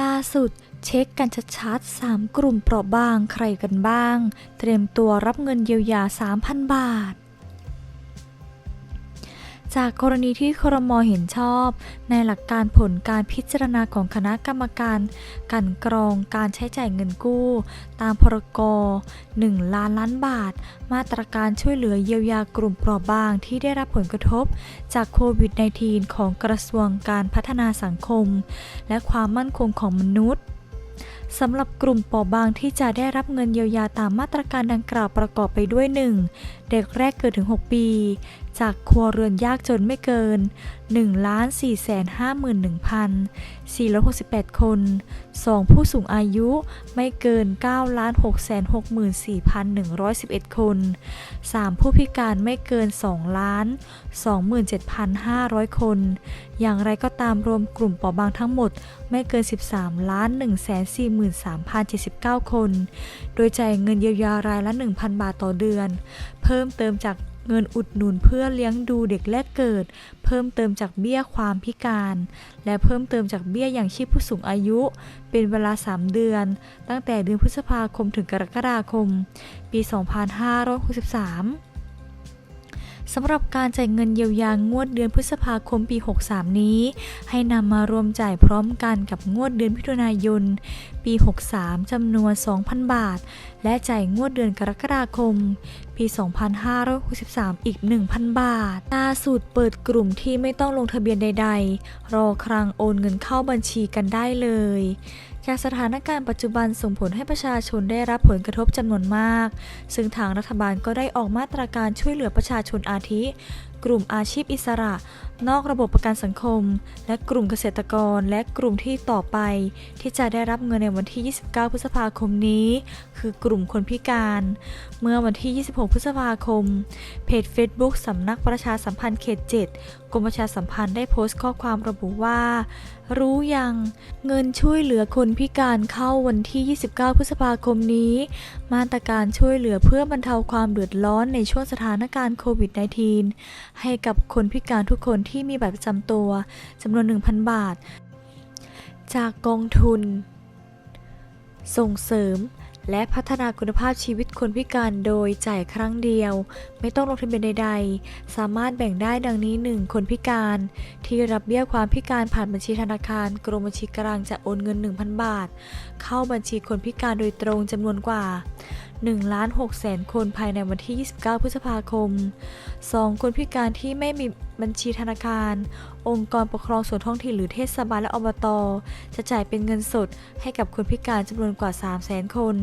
ล่าสุดเช็คกันชัดๆ 3 กลุ่มเปราะบางใครกันบ้าง เตรียมตัวรับเงินเยียวยา 3,000 บาท จากกรณีที่ครมเห็นชอบ ในหลักการผลการพิจารณาของคณะกรรมการ กันกรองการใช้จ่ายเงินกู้ ตามพรก1ล้านล้านบาท มาตรการช่วยเหลือเยียวยากลุ่มเปราะบางที่ได้รับผลกระทบ จากโควิด -19 ของกระทรวงการพัฒนาสังคม และความมั่นคงของมนุษย์สำหรับกลุ่มเปราะบางที่จะได้รับเงินเยียวยาตามมาตรการดังกล่าวประกอบไปด้วย 1. เด็กแรกเกิดถึง 6 ปี จากครัวเรือนยากจนไม่เกิน 1,451,468 คน 2. ผู้สูงอายุไม่เกิน 9,664,111 คน 3. ผู้พิการไม่เกิน 2,27,500 คน อย่างไรก็ตามรวมกลุ่มเปราะบางทั้งหมดไม่เกิน 13,143,079 คน โดยจ่ายเงินเยียวยารายละ 1,000 บาทต่อเดือน เพิ่มเติมจาก เงินอุดหนุนเพื่อเลี้ยงดูเด็กแรกเกิด เพิ่มเติมจากเบี้ยความพิการ และเพิ่มเติมจากเบี้ยอย่างชีพผู้สูงอายุ เป็นเวลา 3 เดือน ตั้งแต่เดือนพฤษภาคมถึงกรกฎาคม ปี 2563สำหรับการจ่ายเงินเยียวยางวดเดือนพฤษภาคมปี 63 นี้ ให้นำมารวมจ่ายพร้อมกันกับงวดเดือนมิถุนายน ปี 63 จำนวน 2,000 บาท และจ่ายงวดเดือนกรกฎาคมปี 2563 อีก 1,000 บาท ล่าสุดเปิดกลุ่มที่ไม่ต้องลงทะเบียนใด ๆ รอครั้งโอนเงินเข้าบัญชีกันได้เลยจากสถานการณ์ปัจจุบันส่งผลให้ประชาชนได้รับผลกระทบจำนวนมาก ซึ่งทางรัฐบาลก็ได้ออกมาตรการช่วยเหลือประชาชนอาทิ กลุ่มอาชีพอิสระ นอกระบบประกันสังคม และกลุ่มเกษตรกรและกลุ่มที่ต่อไป ที่จะได้รับเงินในวันที่ 29 พฤษภาคมนี้ คือกลุ่มคนพิการ เมื่อวันที่ 26 พฤษภาคม เพจ Facebook สำนักประชาสัมพันธ์เขต 7 กรมประชาสัมพันธ์ได้โพสต์ข้อความระบุว่า รู้ยัง เงินช่วยเหลือคนพิการเข้าวันที่ 29 พฤษภาคมนี้ มาตรการช่วยเหลือเพื่อบรรเทาความเดือดร้อนในช่วงสถานการณ์โควิด -19 ให้กับคนพิการทุกคนที่มีบัตรประจำตัวจำนวน 1,000 บาท จากกองทุน ส่งเสริม และพัฒนาคุณภาพชีวิตคนพิการโดยจ่ายครั้งเดียว ไม่ต้องลงทะเบียนใด ๆ สามารถแบ่งได้ดังนี้ 1. คนพิการ ที่รับเบี้ยความพิการผ่านบัญชีธนาคาร กรมบัญชีกลางจะโอนเงิน 1,000 บาท เข้าบัญชีคนพิการโดยตรงจำนวนกว่า 1ล้าน6แสนคนภายในวันที่ 29 พฤษภาคม 2. คนพิการที่ไม่มีบัญชีธนาคาร องค์กรปกครองส่วนท้องถิ่นหรือเทศบาลและอบต จะจ่ายเป็นเงินสดให้กับคนพิการจำนวนกว่า 3 0 0แสนคน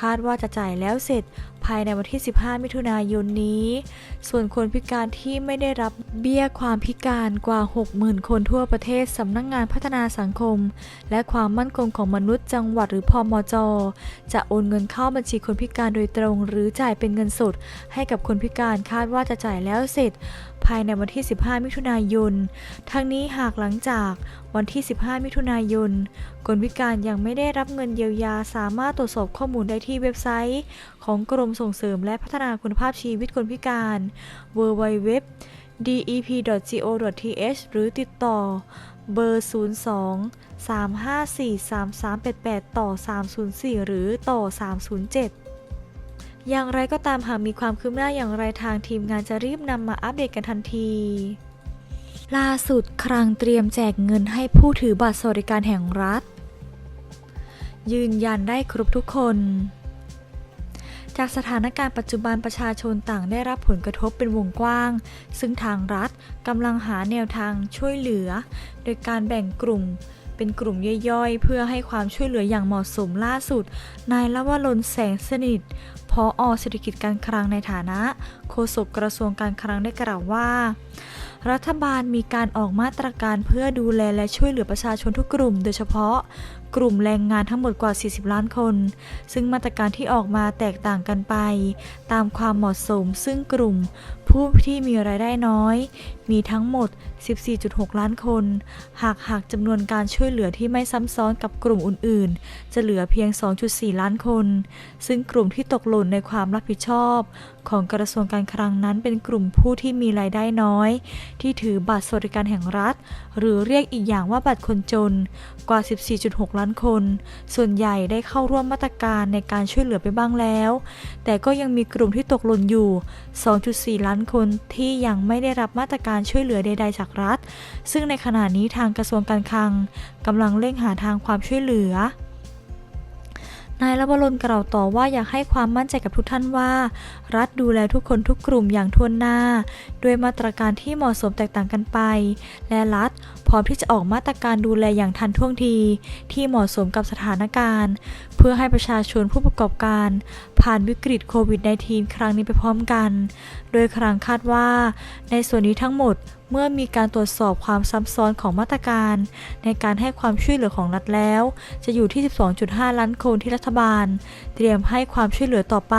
คาดว่าจะจ่ายแล้วเสร็จภายในวันที่ 15 มิถุนายนนี้ ส่วนคนพิการที่ไม่ได้รับเบี้ยความพิการกว่า 60,000 คนทั่วประเทศสำนักงงานพัฒนาสังคม และความมั่นคงของมนุษย์จังหวัดหรือพอมจ จะโอนเงินเข้าบัญชีคนพิการโดยตรงหรือจ่ายเป็นเงินสด ให้กับคนพิการคาดว่าจะจ่ายแล้วเสร็จ ภายในวันที่ 15 มิถุนายน ทั้งนี้หากหลังจากวันที่ 15 มิถุนายน คนพิการยังไม่ได้รับเงินเยียวยาสามารถตรวจสอบข้อมูลได้ที่เว็บไซต์ ของกรมส่งเสริมและพัฒนาคุณภาพชีวิตคนพิการ www dep.go.th หรือติดต่อเบอร์ 02 354 3388 ต่อ 304 หรือต่อ 307 อย่างไรก็ตามหากมีความคืบหน้าอย่างไรทางทีมงานจะรีบนำมาอัปเดตกันทันทีล่าสุดครังเตรียมแจกเงินให้ผู้ถือบัตรสวัสดิการแห่งรัฐ ยืนยันได้ครบทุกคน จากสถานการณ์ปัจจุบันประชาชนต่างได้รับผลกระทบเป็นวงกว้าง ซึ่งทางรัฐกำลังหาแนวทางช่วยเหลือ โดยการแบ่งกลุ่ม เป็นกลุ่มย่อยๆ เพื่อให้ความช่วยเหลืออย่างเหมาะสมล่าสุด นายลวรนแสงสนิทพออเศรษฐกิจการคลังในฐานะ โฆษกกระทรวงการคลังได้กล่าวว่า รัฐบาลมีการออกมาตรการเพื่อดูแลและช่วยเหลือประชาชนทุกกลุ่ม โดยเฉพาะ กลุ่มแรงงานทั้งหมดกว่า 40 ล้านคน ซึ่งมาตรการที่ออกมาแตกต่างกันไป ตามความเหมาะสม ซึ่งกลุ่มผู้ที่มีรายได้น้อย มีทั้งหมด 14.6 ล้านคน หากหากจำนวนการช่วยเหลือที่ไม่ซ้ำซ้อนกับกลุ่มอื่นๆ จะเหลือเพียง 2.4 ล้านคน ซึ่งกลุ่มที่ตกหล่นในความรับผิดชอบ ของกระทรวงการคลังนั้นเป็นกลุ่มผู้ที่มีรายได้น้อย ที่ถือบัตรสวัสดิการแห่งรัฐ หรือเรียกอีกอย่างว่าบัตรคนจนกว่า 14.6 ล้านล้านคน ส่วนใหญ่ได้เข้าร่วมมาตรการในการช่วยเหลือไปบ้างแล้ว แต่ก็ยังมีกลุ่มที่ตกหล่นอยู่ 2.4 ล้านคนที่ยังไม่ได้รับมาตรการช่วยเหลือใด ๆ จากรัฐ ซึ่งในขณะนี้ทางกระทรวงการคลังกำลังเร่งหาทางความช่วยเหลือ นายรบรนกล่าวต่อว่าอยากให้ความมั่นใจกับทุกท่านว่า รัฐดูแลทุกคนทุกกลุ่มอย่างทวนหน้า ด้วยมาตรการที่เหมาะสมแตกต่างกันไป และรัฐพร้อมที่จะออกมาตรการดูแลอย่างทันท่วงที ที่เหมาะสมกับสถานการณ์ เพื่อให้ประชาชนผู้ประกอบการ ผ่านวิกฤตโควิด -19 ครั้งนี้ไปพร้อมกัน โดยครั้งคาดว่า ในส่วนนี้ทั้งหมด เมื่อมีการตรวจสอบความซับซ้อนของมาตรการ ในการให้ความช่วยเหลือของรัฐแล้ว จะอยู่ที่ 12.5 ล้านคนที่รัฐบาล เตรียมให้ความช่วยเหลือต่อไป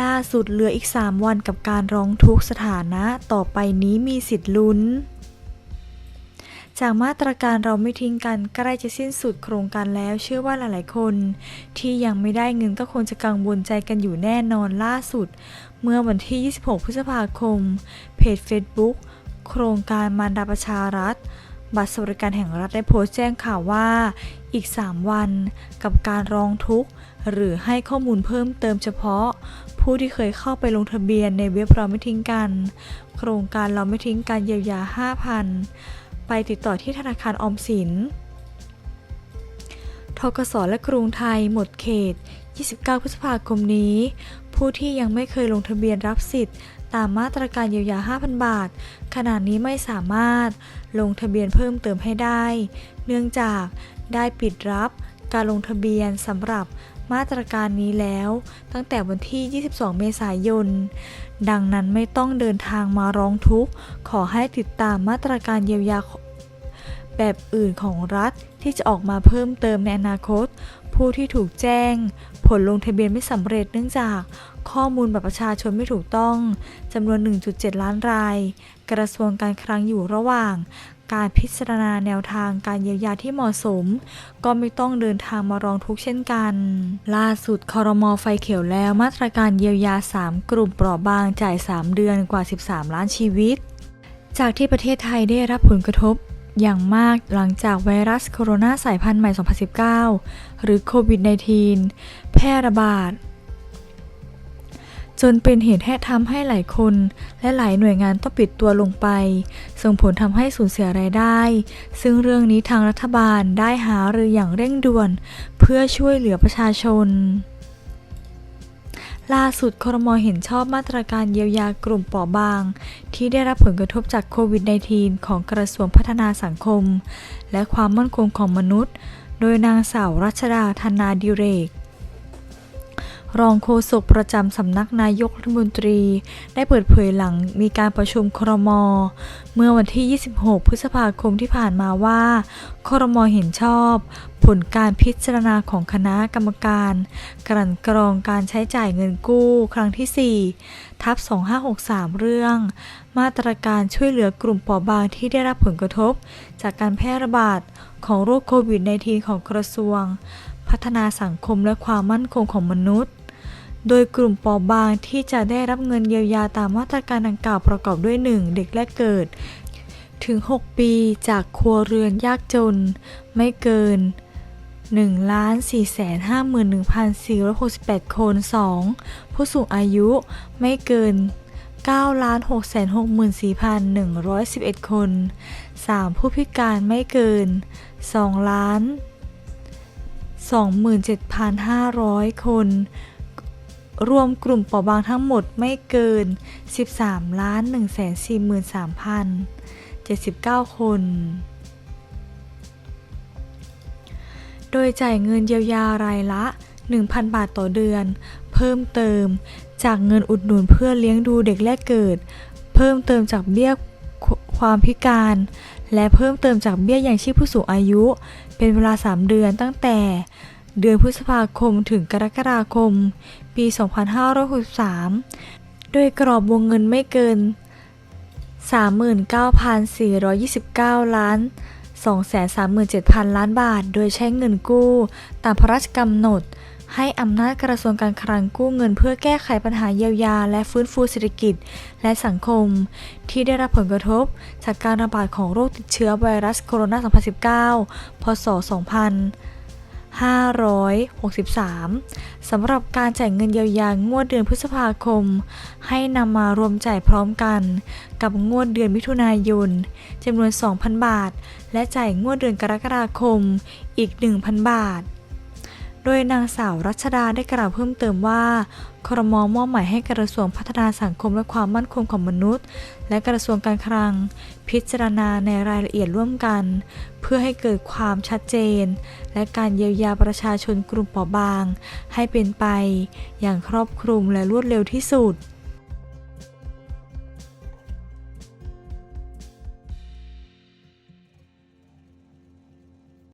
ล่าสุดเหลืออีก 3 วันกับการร้องทุกข์สถานะ ต่อไปนี้มีสิทธิ์ลุ้น จากมาตรการเราไม่ทิ้งกันใกล้จะสิ้นสุดโครงการแล้ว เชื่อว่าหลาย ๆ คน ที่ยังไม่ได้เงินก็คงจะกังวลใจกันอยู่แน่นอนล่าสุด เมื่อวันที่ 26 พฤษภาคม เพจ Facebook โครงการมารดาประชารัฐ บัตรสวัสดิการแห่งรัฐได้โพสต์แจ้งข่าวว่า อีก 3 วันกับการร้องทุกข์ หรือให้ข้อมูลเพิ่มเติมเฉพาะ ผู้ที่เคยเข้าไปลงทะเบียนในเว็บเราไม่ทิ้งกัน โครงการเราไม่ทิ้งการเยียวยา 5,000 ไปติดต่อที่ธนาคารออมสินทกสและกรุงไทยหมดเขต 29 พฤษภาคมนี้ ผู้ที่ยังไม่เคยลงทะเบียนรับสิทธิ์ ตามมาตรการเยียวยา 5,000 บาท ขณะนี้ไม่สามารถลงทะเบียนเพิ่มเติมให้ได้ เนื่องจากได้ปิดรับการลงทะเบียนสำหรับมาตรการนี้แล้ว ตั้งแต่วันที่ 22 เมษายน ดังนั้นไม่ต้องเดินทางมาร้องทุกข์ ขอให้ติดตามมาตรการเยียวยาแบบอื่นของรัฐที่จะออกมาเพิ่มเติมในอนาคต ผู้ที่ถูกแจ้ง ผลลงทะเบียนไม่สำเร็จเนื่องจากข้อมูลบัตรประชาชนไม่ถูกต้องจำนวน 1.7 ล้านราย กระทรวงการคลังอยู่ระหว่าง การพิจารณาแนวทางการเยียวยาที่เหมาะสม ก็ไม่ต้องเดินทางมารองทุกเช่นกัน ล่าสุดคอรมอไฟเขียวแล้วมาตรการเยียวยา 3 กลุ่มเปราะบางจ่าย 3 เดือนกว่า 13 ล้านชีวิต จากที่ประเทศไทยได้รับผลกระทบ อย่างมากหลังจากไวรัสโคโรนาสายพันธุ์ใหม่ 2019 หรือโควิด -19 แพร่ระบาด จนเป็นเหตุให้ทำให้หลายคน และหลายหน่วยงานต้องปิดตัวลงไป ส่งผลทำให้สูญเสียรายได้ ซึ่งเรื่องนี้ทางรัฐบาลได้หารืออย่างเร่งด่วน เพื่อช่วยเหลือประชาชน ล่าสุดครมเห็นชอบมาตรการเยียวยากลุ่มเปราะบาง ที่ได้รับผลกระทบจากโควิด -19 ของกระทรวงพัฒนาสังคม และความมั่นคงของมนุษย์ โดยนางสาวรัชดาธนาดิเรก รองโฆษกประจำสำนักนายกรัฐมนตรี ได้เปิดเผยหลังมีการประชุมครม เมื่อวันที่ 26 พฤษภาคมที่ผ่านมาว่า ครมเห็นชอบ ผลการพิจารณาของคณะกรรมการ กลั่นกรองการใช้จ่ายเงินกู้ครั้งที่ 4 ทับ 2563 เรื่อง มาตรการช่วยเหลือกลุ่มเปราะบางที่ได้รับผลกระทบ จากการแพร่ระบาดของโรคโควิด -19 ของกระทรวง พัฒนาสังคมและความมั่นคงของมนุษย์ โดยกลุ่มเปราะบางที่จะได้รับเงินเยียวยาตามมาตรการดังกล่าวประกอบด้วย 1. เด็กแรกเกิด ถึง 6 ปีจากครัวเรือนยากจน ไม่เกิน 1,451,468 คน 2. ผู้สูงอายุไม่เกิน 9,664,111 คน 3. ผู้พิการไม่เกิน 2 ล้าน27,500 คน รวมกลุ่มเปราะบางทั้งหมดไม่เกิน 13ล้าน143,079 คน โดยจ่ายเงินเยียวยารายละ 1,000 บาทต่อเดือน เพิ่มเติมจากเงินอุดหนุนเพื่อเลี้ยงดูเด็กแรกเกิด เพิ่มเติมจากเบี้ยความพิการ และเพิ่มเติมจากเบี้ยยังชีพผู้สูงอายุ เป็นเวลา 3 เดือนตั้งแต่เดือนพฤษภาคมถึงกรกฎาคม ปี 2563 โดยกรอบวงเงินไม่เกิน 39,429 ล้าน 237,000 ล้านบาท โดยใช้เงินกู้ ตามพระราชกำหนด ให้อำนาจกระทรวงการคลังกู้เงินเพื่อแก้ไขปัญหาเยียวยา และฟื้นฟูเศรษฐกิจและสังคม ที่ได้รับผลกระทบ จากการระบาดของโรคติดเชื้อไวรัสโคโรนา 2019 พศ 2000 563 สำหรับการจ่ายเงินเยียวยางวดเดือนพฤษภาคม ให้นำมารวมจ่ายพร้อมกัน กับงวดเดือนมิถุนายนจำนวน 2,000 บาท และจ่ายงวดเดือนกรกฎาคมอีก 1,000 บาท ดยนางสาวรัชดาได้กล่าวเพิ่มเติมว่าครมมอบหมายให้กระทรวงพัฒนาสังคมและความมั่นคงของมนุษย์ และกระทรวงการคลัง พิจารณาในรายละเอียดร่วมกัน เพื่อให้เกิดความชัดเจน และการเยียวยาประชาชนกลุ่มเปราะบาง ให้เป็นไป อย่างครอบคลุมและรวดเร็วที่สุด